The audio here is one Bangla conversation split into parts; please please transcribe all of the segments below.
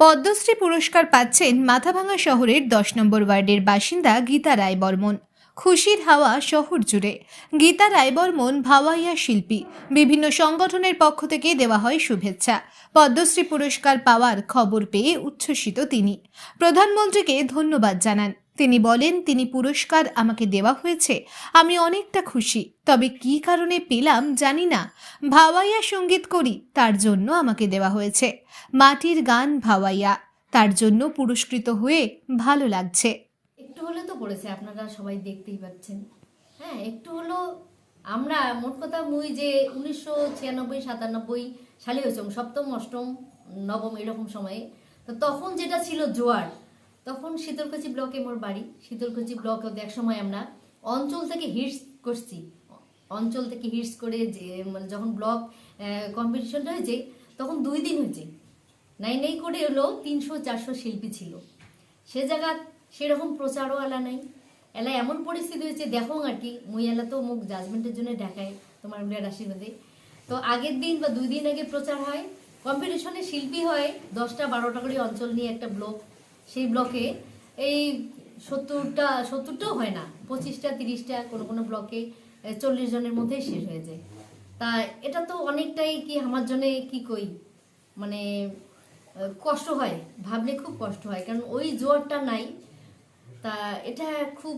পদ্মশ্রী পুরস্কার পাচ্ছেন মাথাভাঙা শহরের দশ নম্বর ওয়ার্ডের বাসিন্দা গীতা রায় বর্মন খুশির হাওয়া শহর জুড়ে। গীতা রায় বর্মন ভাওয়াইয়া শিল্পী। বিভিন্ন সংগঠনের পক্ষ থেকে দেওয়া হয় শুভেচ্ছা। পদ্মশ্রী পুরস্কার পাওয়ার খবর পেয়ে উচ্ছ্বসিত তিনি। প্রধানমন্ত্রীকে ধন্যবাদ জানান। তিনি বলেন, তিনি পুরস্কার আমাকে দেওয়া হয়েছে। আমি অনেকটা খুশি। তবে কী কারণে পেলাম জানি না। ভাওয়াইয়া সংগীত করি, তার জন্য আমাকে দেওয়া হয়েছে। মাটির গান ভাওয়াইয়া, তার জন্য পুরস্কৃত হয়ে ভালো লাগছে। একটু হলে তো পড়েছে, আপনারা সবাই দেখতেই পাচ্ছেন। হ্যাঁ একটু হলো আমরা, মোট কথা মুই যে উনিশশো ছিয়ানব্বই, সাতানব্বই সালে হয়েছে সপ্তম, অষ্টম, নবম, এরকম সময়ে, তো তখন যেটা ছিল জোয়ার তখন শীতলকুচি ব্লকে মোর বাড়ি। শীতলকুচি ব্লকে এক সময় আমরা অঞ্চল থেকে হিটস করছি। অঞ্চল থেকে হিটস করে যে মানে যখন ব্লক কম্পিটিশনটা হয়েছে, তখন দুই দিন হয়েছে। নাই নাই করে হলো তিনশো, চারশো শিল্পী ছিল। সে জায়গা সেরকম প্রচারও এলা নাই। এলা এমন পরিস্থিতি হয়েছে, দেখো আর কি, মুই এলা তো মুখ জাজমেন্টের জন্য ঢাকায় তোমার বিরাট আশীর্বাদে। তো আগের দিন বা দুই দিন আগে প্রচার হয় কম্পিটিশনে শিল্পী হয়, দশটা, বারোটা করে অঞ্চল নিয়ে একটা ব্লক সেই ব্লকে এই সত্তরটা, সত্তরটাও হয় না, পঁচিশটা, তিরিশটা কোনো কোনো ব্লকে চল্লিশ জনের মধ্যেই শেষ হয়ে যায়। তা এটা তো অনেকটাই কি আমার জন্য কি কই মানে কষ্ট হয়, ভাবলে খুব কষ্ট হয়, কারণ ওই জোয়ারটা নাই। তা এটা খুব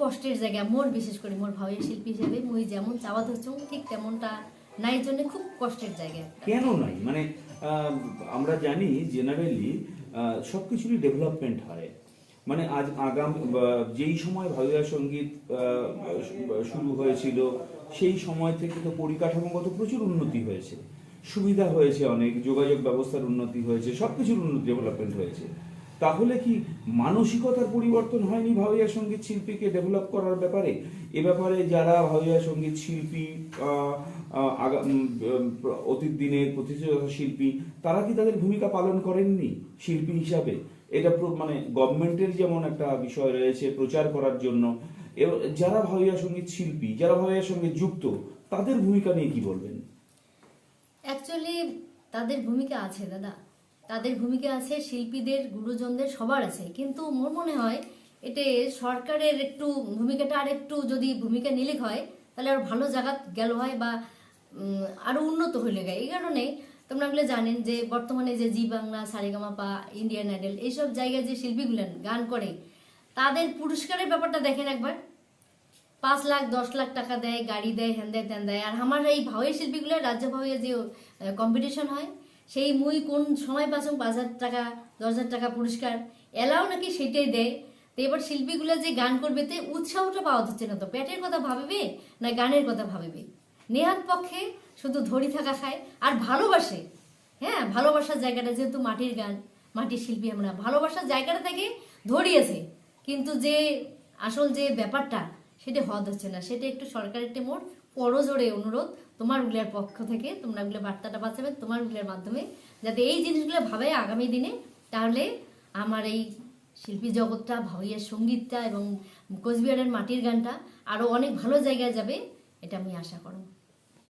কষ্টের জায়গা, মোর বিশেষ করে মোর ভাবের শিল্পী হিসেবে মুই যেমন চাওয়া ধরছ, ঠিক তেমনটা নাই জন্য খুব কষ্টের জায়গা কেন নাই? মানে আমরা জানি জেনারেলি সব কিছুরই ডেভেলপমেন্ট হয়। মানে আজ আগাম যেই সময় ভাবিয়া সংগীত শুরু হয়েছিল, সেই সময় থেকে তো পরিকাঠামোগত প্রচুর উন্নতি হয়েছে। সুবিধা হয়েছে অনেক, যোগাযোগ ব্যবস্থার উন্নতি হয়েছে সব কিছুর উন্নতি ডেভেলপমেন্ট হয়েছে। তাহলে কি মানসিকতার পরিবর্তন হয়নি ভাবিয়া সংগীত শিল্পীকে ডেভেলপ করার ব্যাপারে? এ ব্যাপারে যারা ভাবিয়া সংগীত শিল্পী অতীত দিনের প্রতিষ্ঠাতা শিল্পী, তারা কি তাদের ভূমিকা পালন করেননি শিল্পী হিসাবে? এটা মানে গভর্নমেন্টের যেমন একটা বিষয় রয়েছে প্রচার করার জন্য যারা ভাবিয়া সংগীত শিল্পী, যারা ভাবিয়া সঙ্গে যুক্ত, তাদের ভূমিকা নিয়ে কি বলবেন? অ্যাকচুয়ালি তাদের ভূমিকা আছে, দাদা। তাদের ভূমিকা আছে শিল্পীদের গুরুজনদের সবার আছে। কিন্তু মোর মনে হয় এতে সরকারের একটু ভূমিকাটা আর একটু যদি ভূমিকা নিলে হয় তাহলে আর ভালো জায়গা গেল হয় বা উম, আরও উন্নত হইলে গায় এই কারণে তোমরা এগুলো জানেন যে বর্তমানে যে Zee Bangla Saregamapa Indian Idol এইসব জায়গায় যে শিল্পীগুলো গান করে তাদের পুরস্কারের ব্যাপারটা দেখেন একবার। পাঁচ লাখ দশ লাখ টাকা দেয় গাড়ি দেয় হ্যান দেয় ত্যান দেয়। আর আমার এই ভাওয়ের শিল্পীগুলো রাজ্য ভাওয়ে যে কম্পিটিশন হয় সেই মুই কোন সময় পাচ্ছ পাঁচ হাজার টাকা, দশ হাজার টাকা পুরস্কার? এলাও নাকি সেটাই দেয়। তো এবার শিল্পীগুলো যে গান করবে, তে উৎসাহটা পাওয়া যাচ্ছে না তো। প্যাটের কথা ভাবিবে না গানের কথা ভাবিবে? নেহাত পক্ষে শুধু ধরি থাকা খায় আর ভালোবাসে। হ্যাঁ ভালোবাসার জায়গাটা যেহেতু মাটির গান, মাটির শিল্পী আমরা। ভালোবাসার জায়গাটা থেকে ধরিয়েছে। কিন্তু যে আসল যে ব্যাপারটা সেটা হদ হচ্ছে না। সেটা একটু সরকারের একটি মোট পরজোরে অনুরোধ তোমার উগলের পক্ষ থেকে, তোমরা উগলের বার্তাটা বাঁচাবে তোমার উগলের মাধ্যমে যাতে এই জিনিসগুলো ভাবে আগামী দিনে। তাহলে আমার এই শিল্পী জগৎটা ভাইয়ের সঙ্গীতটা এবং কোচবিহারের মাটির গানটা আরও অনেক ভালো জায়গায় যাবে, এটা আমি আশা করব।